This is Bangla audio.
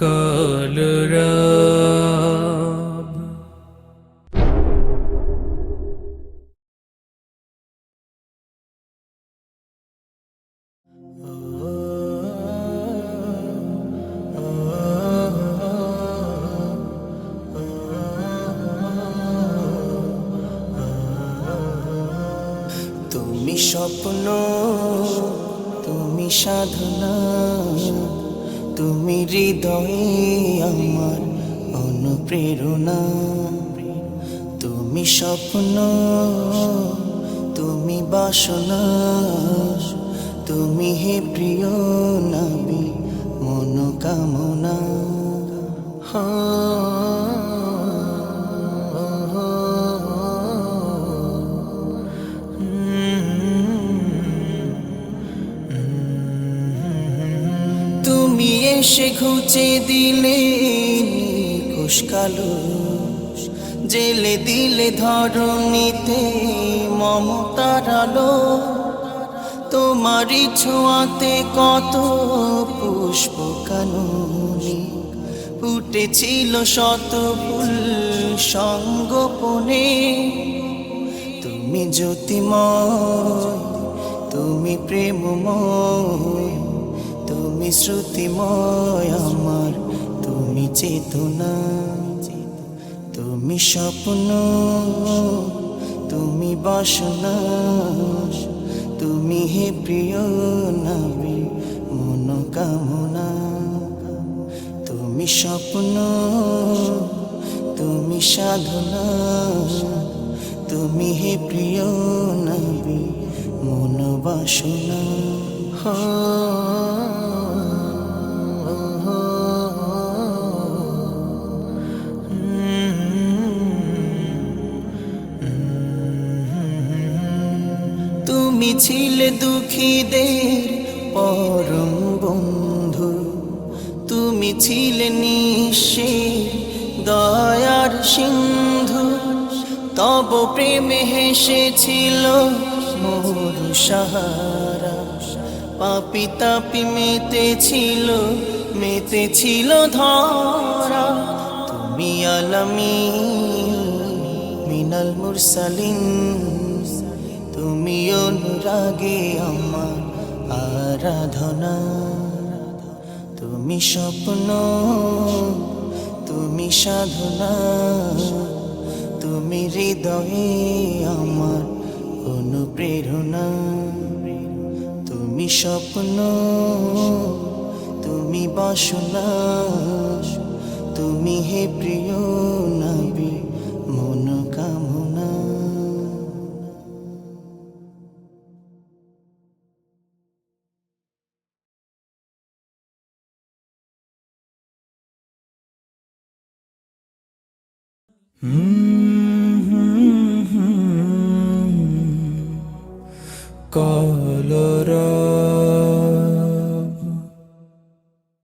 কলরব তুমি স্বপ্ন তুমি সাধনা, তুমি হৃদয়ে আমার অনুপ্রেরণা। তুমি স্বপ্ন, তুমি বাসনা, তুমি হে প্রিয় নবী মনোকামনা। তুমি এসে ঘুচে দিলে কুশকালো জেলে দিলে ধরণীতে মমতার আলো। তোমারই ছোঁয়াতে কত পুষ্প কাননি। ফুটেছিল শত ফুল সঙ্গোপনে। তুমি জ্যোতিময়, তুমি প্রেমময়। তুমি শ্রুতিময় আমার, তুমি চেতনা, তুমি স্বপ্ন, তুমি বাসনা, তুমি হে প্রিয় নবী মনোকামনা, তুমি স্বপ্ন, তুমি সাধনা, তুমি হে প্রিয় নবী মনোবাসনা। তুমি ছিলে দুঃখীদের পরম বন্ধু। তুমি ছিলে নিশে দয়ার সিন্ধু। তব প্রেমে হেসেছিল মোর সাহারা। পাপি তাপি মেতেছিল মেতেছিল ধরা। তুমি আলামি মিনাল মুরসালিন। তুমি অনুরাগে আমার আরাধনা। তুমি স্বপ্ন, তুমি সাধনা। তুমি হৃদয়ে আমার অনুপ্রেরণা। তুমি স্বপ্ন, তুমি বাসনা। তুমি হে প্রিয় কলরা